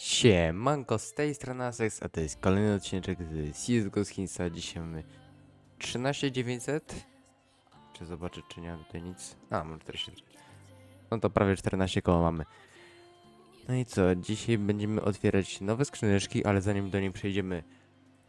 Siemanko, z tej strony Asex, a to jest kolejny odcinek z CSGO z Hinsa. Dzisiaj mamy 13900. Czy zobaczyć, czy nie mam tutaj nic? A, mam 43. No to prawie 14 koło mamy. No i co, dzisiaj będziemy otwierać nowe skrzyneczki, ale zanim do niej przejdziemy,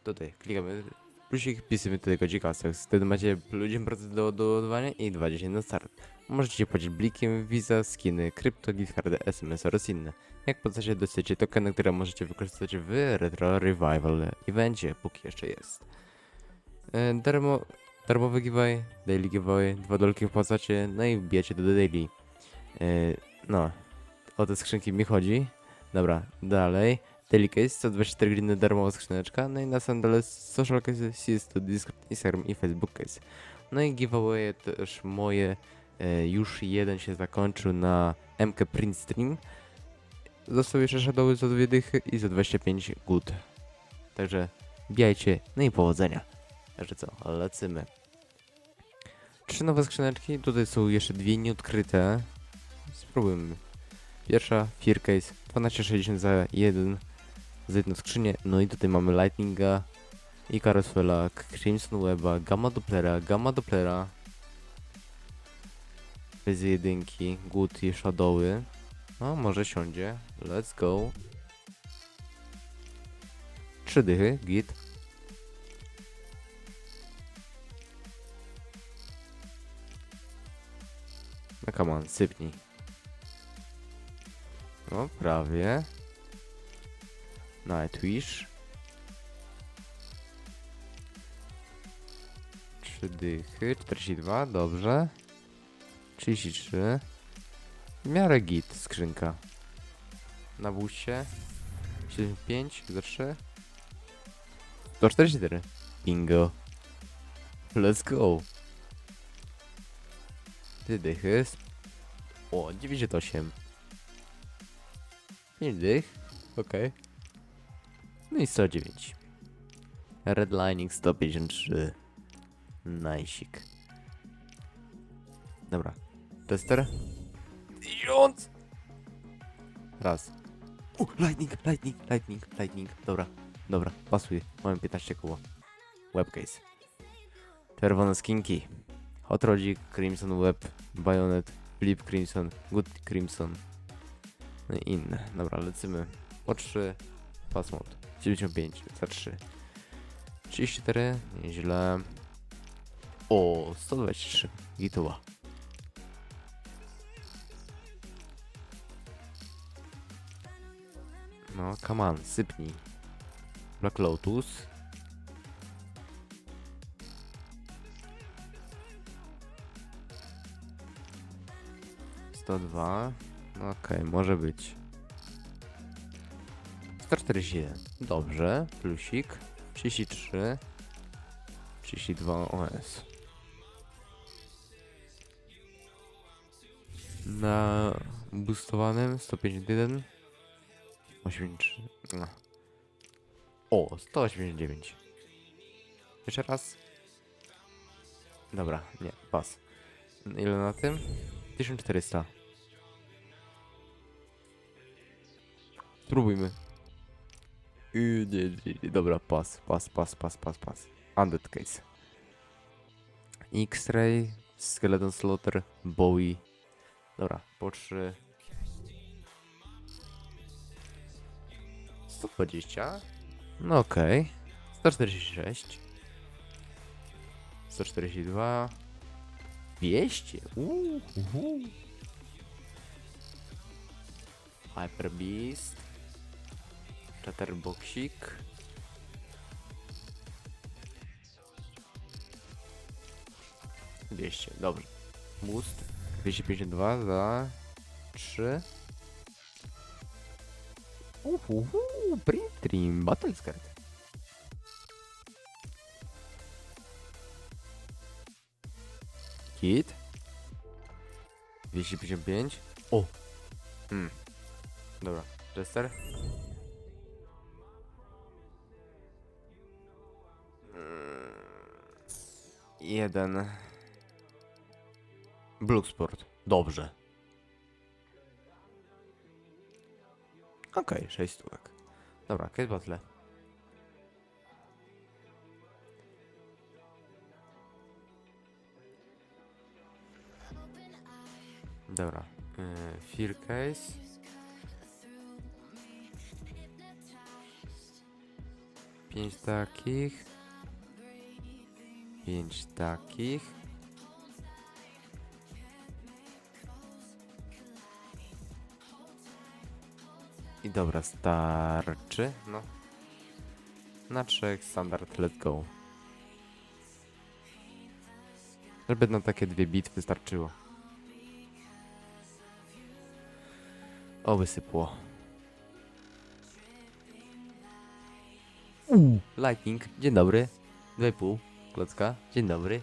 tutaj klikamy plusik, pisujemy tutaj kodzik Asex. Wtedy macie plus 10% do doładowania i 20 na start. Możecie płacić blikiem, Visa, skiny, krypto, gift cardy, SMS oraz inne. Jak po się dostajecie tokeny, które możecie wykorzystać w Retro Revival evencie, póki jeszcze jest. E, Darmo, darmowy giveaway, daily giveaway, dwa dolki wpłacacie, no i wbijacie do daily. E, No, o te skrzynki mi chodzi. Dobra, dalej. Daily case, 124 godziny darmowa skrzyneczka, no i na sam dole social case, CS to Discord, Instagram i Facebook case. No i giveaway też moje, e, już jeden się zakończył na MK Print Stream. Zostały jeszcze shadowy za dwie dychy i za 25 good. Także bijajcie, no i powodzenia. Także co, lecimy. Trzy nowe skrzyneczki, tutaj są jeszcze dwie nieodkryte. Spróbujmy. Pierwsza, Fear Case, 1260 za jeden, za jedną skrzynię. No i tutaj mamy Lightninga, i Carousela, Crimson Weba, Gamma Dopplera, Gamma Dopplera. Bez jedynki, Good i Shadowy. No, może siądzie. Let's go. Trzy dychy, git. No come on, sypnij. No, prawie. Nightwish. Trzy dychy, 42, dobrze. 33. W miarę git skrzynka. Na busie. 75, za 3. 144. Bingo. Let's go. Ty dychy. O, 98. 5 dych. Okej. No i 109. Redlining 153. Najsik. Dobra. Tester. Tysiąc! Raz. U, lightning, lightning, lightning, lightning. Dobra, dobra, pasuje. Mamy 15 koło. Webcase. Czerwone skinki. Hot Rodzik, Crimson Web, Bayonet, Flip Crimson, Good Crimson. No i inne. Dobra, lecimy. Po 3. Pass mode. 95 za 3. 34. Nieźle. O, 123. Gituła. No, come on, sypnij. Black Lotus. Sto dwa. No Okej, może być. 141. Dobrze. Plusik. 33. 32 OS. Na boostowanym 151. 83. No. O, 189. Jeszcze raz. Dobra, nie, pas. Ile na tym? 1400. Spróbujmy. Nie, nie, nie, dobra, pas, pas, pas, pas, pas, pas. Undead case. X-Ray, Skeleton Slaughter, Bowie. Dobra, po 3. 120. No okej. 146. 142. 200. Uuu. Hyper Beast. Chatterboxik. Dwieście, dobrze. Boost. 252 za 3. Uhuhu, print stream, battle card. Kit. 255. O! Hmm. Dobra, Jester. Jeden. Bloodsport. Dobrze. Okej, 6 stówek. Dobra, Kate Battle. Dobra. Yy, fear case. Pięć takich. Pięć takich. I dobra, starczy. No. Na trzech standard, let's go. Żeby na takie dwie bitwy starczyło. O, wysypło. Lightning, dzień dobry. 2,5 klocka, dzień dobry.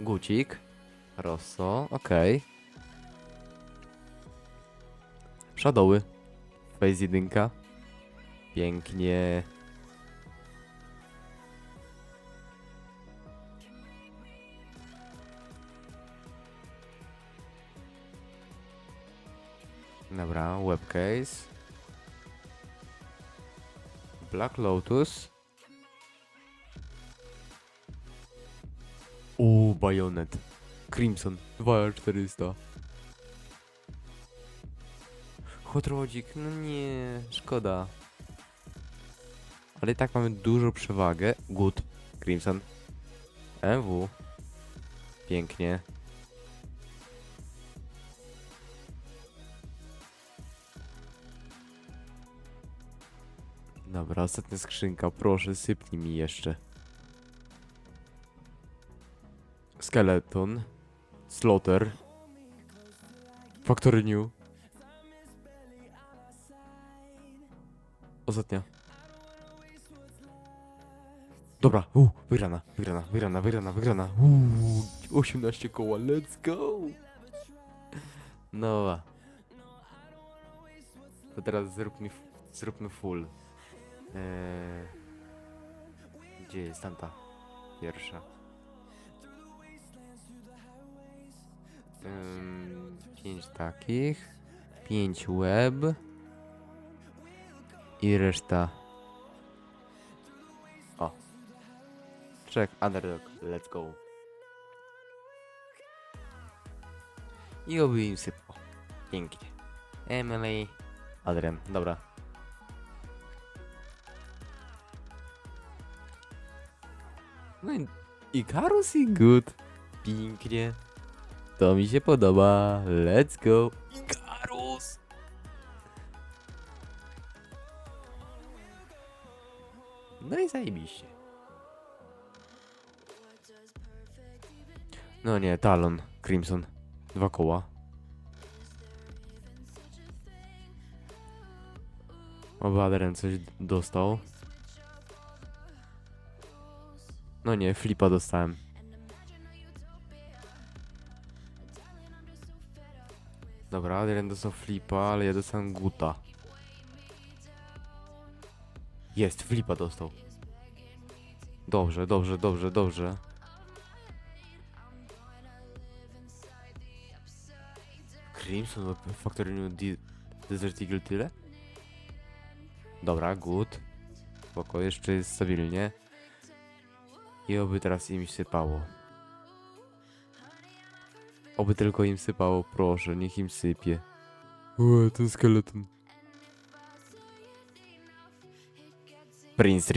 Gucik. Rosso, okej. Shadowy. Face jedynka. Pięknie. Dobra, webcase. Black Lotus. O, bajonet. Crimson. 2400. Chodrodzik, no nie, szkoda. Ale i tak mamy dużą przewagę. Good. Crimson. MW. Pięknie. Dobra, ostatnia skrzynka. Proszę, sypnij mi jeszcze. Skeleton. Slaughter. Factory New. Ostatnia. Dobra, uh, wygrana, wygrana, wygrana, wygrana, wygrana. Uh, 18 koła, let's go! No. To teraz zróbmy, zróbmy full. Eee, gdzie jest tamta pierwsza? Pięć takich, pięć web i reszta. O. Trzech underdog, let's go. I oby im sypło. Pięknie. Emily. Adrem, dobra. No i Ikarus i good. Pięknie. To mi się podoba. Let's go. Ikarus! No i zajebiście. No nie, Talon, Crimson. Dwa koła. Oby Adrian coś dostał. No nie, flipa dostałem. Dobra, Adrian dostał flipa, ale ja dostałem guta. Jest, flipa dostał. Dobrze, dobrze, dobrze, dobrze. Crimson Factory New Desert Eagle tyle? Dobra, good. Spoko, jeszcze jest stabilnie. I oby teraz im sypało. Oby tylko im sypało, proszę, niech im sypie. O, ten skeleton. Prince.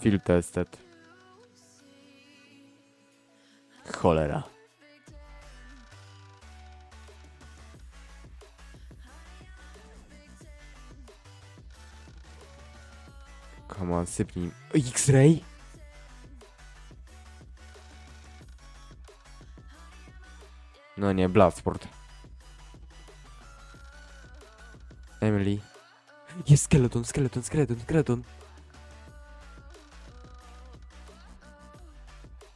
Film tested. Cholera. Come on, sypnij. X-ray? No nie, Bloodsport. Emily. Jest skeleton, skeleton, skeleton, skeleton.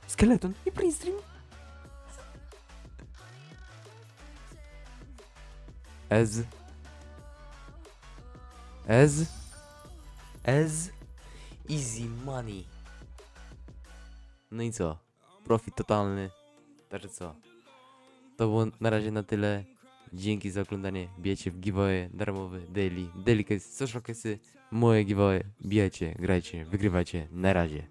Skeleton i Dream. Ez. Ez. Ez. Easy money. No i co? Profit totalny. Także co? To było na razie na tyle. Dzięki za oglądanie. Bijecie w giveaway darmowy, daily, case, social case'y, moje giveaway. Bijecie, grajcie, wygrywajcie. Na razie.